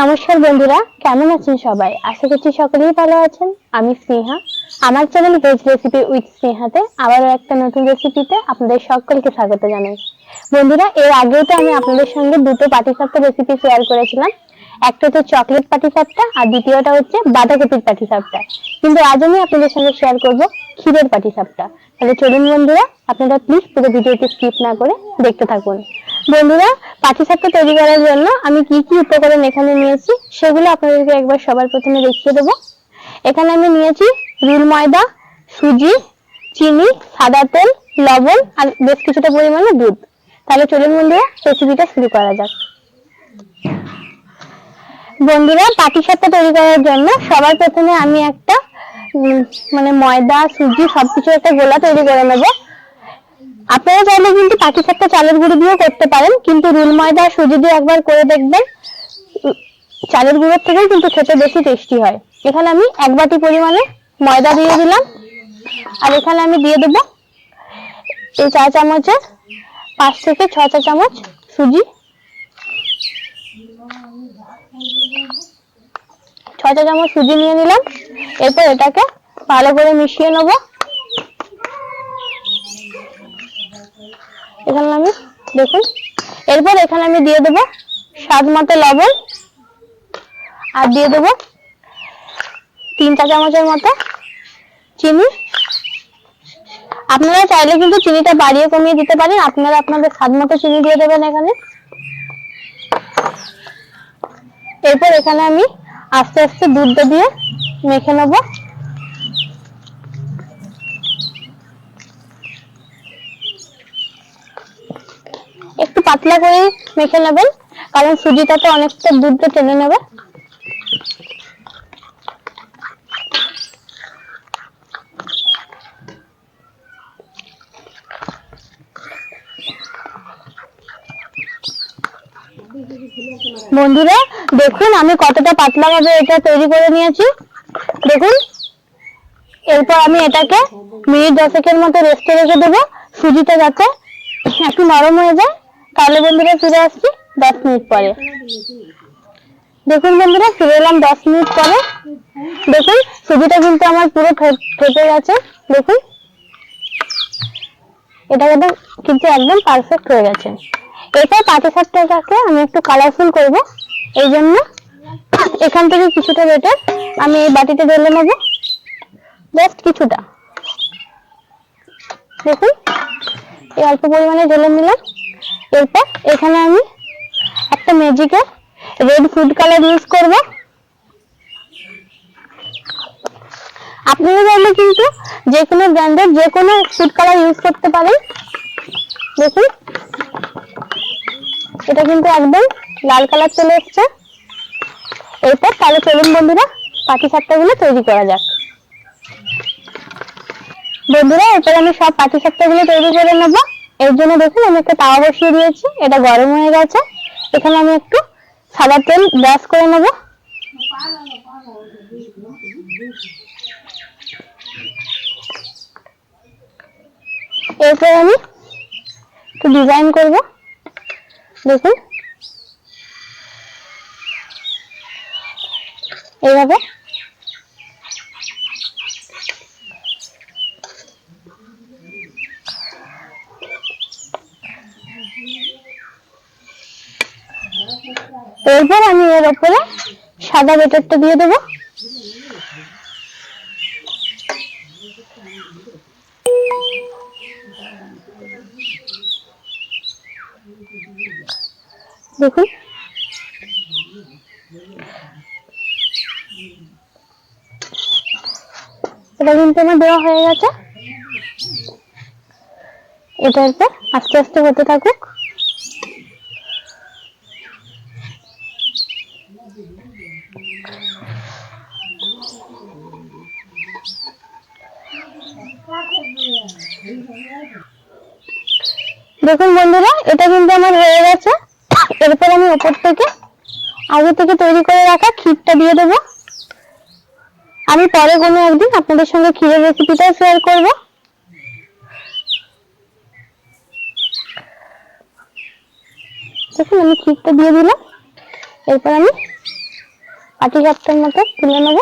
নমস্কার বন্ধুরা, কেমন আছেন সবাই? আশা করছি সকলেই ভালো আছেন। আমি স্নেহা। আমার চ্যানেল ভেজ রেসিপি উইথ স্নেহাতে আবারও একটা নতুন রেসিপিতে আপনাদের সকলকে স্বাগত জানাই। বন্ধুরা, এর আগেও তো আমি আপনাদের সঙ্গে দুটো পাটিসাপটা রেসিপি শেয়ার করেছিলাম। একটা হচ্ছে চকলেট পাটিসাপটা আর দ্বিতীয়টা হচ্ছে বাঁধাকপির পাটিসাপটা কিন্তু আজ আমি আপনাদের সঙ্গে শেয়ার করব ক্ষীরের পাটিসাপটা তাহলে চলুন বন্ধুরা, আপনারা প্লিজ পুরো ভিডিওটি স্কিপ না করে দেখতে থাকুন। বন্ধুরা পাটিসাপটা তৈরি করার জন্য আমি কি কি উপকরণ এখানে নিয়েছি, সেগুলো আপনাদেরকে একবার সবার প্রথমে দেখিয়ে দেবো। এখানে আমি নিয়েছি রুল ময়দা, সুজি, চিনি, সাদা তেল, লবণ আর বেশ কিছুটা পরিমাণে দুধ। তাহলে চলুন বন্ধুরা রেসিপিটা শুরু করা যাক। বন্ধুরা পাটিসাপটা তৈরি করার জন্য সবার প্রথমে আমি একটা মানে ময়দা, সুজি, সবকিছু একটা গোলা তৈরি করে নেব। আপনারা চাইলে কিন্তু পাটিসাপটা চালের গুঁড়ো দিয়েও করতে পারেন, কিন্তু রুল ময়দা, সুজি দিয়ে একবার করে দেখবেন। চালের গুঁড়োর থেকেও কিন্তু খেতে বেশি টেস্টি হয়। এখানে আমি এক বাটি পরিমাণে ময়দা দিয়ে দিলাম। আর এখানে আমি দিয়ে দেবো এই চা চামচের পাঁচ থেকে ছ চা চামচ সুজি। ছ চা চামচ সুজি নিয়ে নিলাম। এরপর এটাকে ভালো করে মিশিয়ে নেব। এখানে আমি দেখুন, এরপর এখানে আমি দিয়ে দেবো স্বাদ মতো লবণ, আর দিয়ে দেবো তিন চা চামচের মতো চিনি। আপনারা চাইলে কিন্তু চিনিটা বাড়িয়ে কমিয়ে দিতে পারেন, আপনারা আপনাদের স্বাদ মতো চিনি দিয়ে দেবেন এখানে। এরপর এখানে আমি আস্তে আস্তে দুধটা দিয়ে মেখে নেব একটু পাতলা করে মেখে নেবেন কারণ সুজিটাতে অনেকটা দুধটা টেনে নেবে। বন্ধুরা, দেখুন আমি কতটা পাতলা ভাবে এটা তৈরি করে নিয়েছি। দেখুন, এরপর আমি এটাকে মিনিট দশেকের মতো রেস্টে রেখে দেবো। সুজিটা যাতে একটু নরম হয়ে যায়। তাহলে বন্ধুরা ফিরে আসছি দশ মিনিট পরে। দেখুন বন্ধুরা, ফিরে এলাম দশ মিনিট পরে। দেখুন সুজিটা কিন্তু আমার পুরো ফেটে গেছে। দেখুন। এটা একদম কিন্তু একদম পারফেক্ট হয়ে গেছে। এরপর পাটি সাপটাটাকে আমি একটু কালারফুল করব। এই জন্য এখান থেকে কিছুটা বেটে আমি এই বাটিতে ঢেলে নেব। জাস্ট কিছুটা। দেখুন, এই অল্প পরিমাণে ঢেলে নিলাম। এরপর এখানে আমি একটা ম্যাজিকের রেড ফুড কালার ইউজ করব। আপনারা চাইলে কিন্তু যে কোনো ব্র্যান্ডের যে কোনো ফুড কালার ইউজ করতে পারেন। দেখুন। এটা কিন্তু একদম লাল কালার চলে এসছে। এরপর তাহলে চলুন বন্ধুরা, পাটি সাপটাগুলো তৈরি করা যাক। বন্ধুরা, এরপর আমি সব পাটি সাপটাগুলো তৈরি করে নেব। এর জন্য দেখুন, আমি একটা তাওয়া বসিয়ে দিয়েছি, এটা গরম হয়ে গেছে। এখানে আমি একটু সাদা তেল ব্রাশ করে নেব। এরপর আমি একটু ডিজাইন করব। দেখুন। এইভাবে এরপর আমি এর উপরে সাদা বেটারটা দিয়ে দেবো। দেখুন। এটা কিন্তু আমার দেওয়া হয়ে গেছে। এটা এরপর আস্তে আস্তে হতে থাকুক। দেখুন বন্ধুরা, এটা কিন্তু আমার হয়ে গেছে। এরপর আমি উপর থেকে, আগে থেকে তৈরি করে রাখা ক্ষীরটা দিয়ে দেবো। আমি পরে কোনো একদিন আপনাদের সঙ্গে ক্ষীরের রেসিপিটাও শেয়ার করব। দেখুন, আমি ক্ষীরটা দিয়ে দিলাম। এরপর আমি পাটি সাপটার মতো তুলে নেব।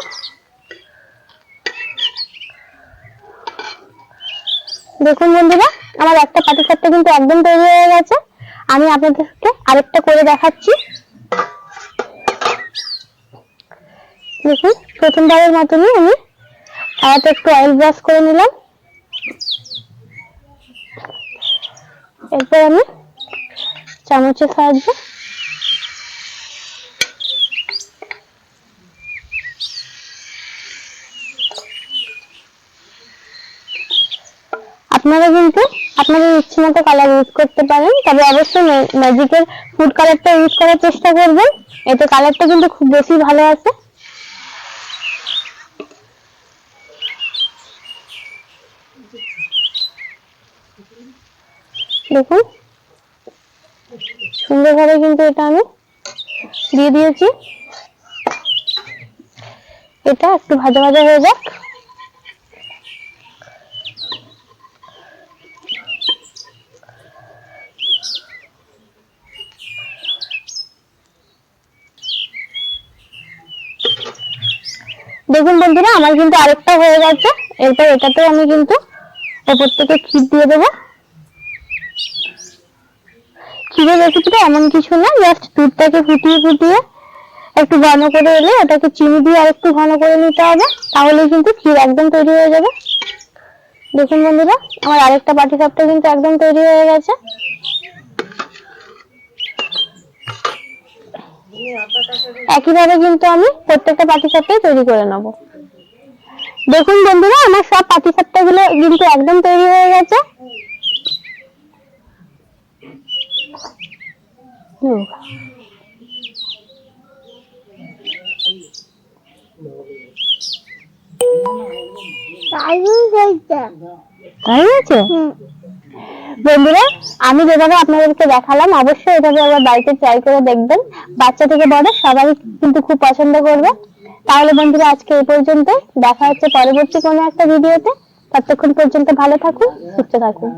দেখুন বন্ধুরা, আমার একটা পাটি সাপটা কিন্তু একদম তৈরি হয়ে গেছে। আমি আপনাদেরকে আরেকটা করে দেখাচ্ছি। দেখুন, প্রথমবারের মতনই আমি হাতে একটু অয়েল ব্রাশ করে নিলাম। এরপর আমি চামচের সাহায্যে আপনারা কিন্তু আপনাদের ইচ্ছে মতো কালার ইউজ করতে পারেন। তবে অবশ্যই ম্যাজিকের ফুড কালারটা ইউজ করার চেষ্টা করবেন। এতে কালারটা কিন্তু খুব বেশি ভালো আছে। দেখুন। সুন্দরভাবে কিন্তু এটা আমি দিয়ে দিয়েছি। এটা একটু ভাজা ভাজা হয়ে যাক। দেখুন বন্ধুরা, আমার কিন্তু আরেকটা হয়ে গেছে। এরপর এটাতেও আমি কিন্তু ওপর থেকে ক্ষীর দিয়ে দেবো। ক্ষীরের রেসিপিটা এমন কিছু না জাস্ট দুধটাকে ফুটিয়ে ফুটিয়ে একটু ঘন করে এলে ওটাকে চিনি দিয়ে আর একটু ঘন করে নিতে হবে, তাহলে কিন্তু ক্ষীর একদম তৈরি হয়ে যাবে। দেখুন বন্ধুরা, আমার আরেকটা পাটি সাপটা কিন্তু একদম তৈরি হয়ে গেছে। একইভাবে কিন্তু আমি প্রত্যেকটা পাটি সাপটাই তৈরি করে নেব। দেখুন বন্ধুরা আমার সব পাটি সাপটা গুলো কিন্তু একদম তৈরি হয়ে গেছে। তাই হয়েছে। বন্ধুরা, আমি যেভাবে আপনাদেরকে দেখালাম, অবশ্যই এভাবে আবার বাড়িতে ট্রাই করে দেখবেন। বাচ্চা থেকে বড়, সবাই কিন্তু খুব পছন্দ করবে। তাহলে বন্ধুরা, আজকে এই পর্যন্ত। দেখা হচ্ছে পরবর্তী কোনো একটা ভিডিওতে ততক্ষণ পর্যন্ত ভালো থাকুন, সুস্থ থাকুন।